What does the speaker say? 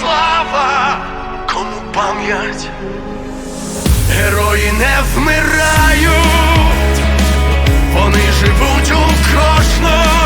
Слава, кому пам'ять, герої не вмирають, вони живуть у кожному,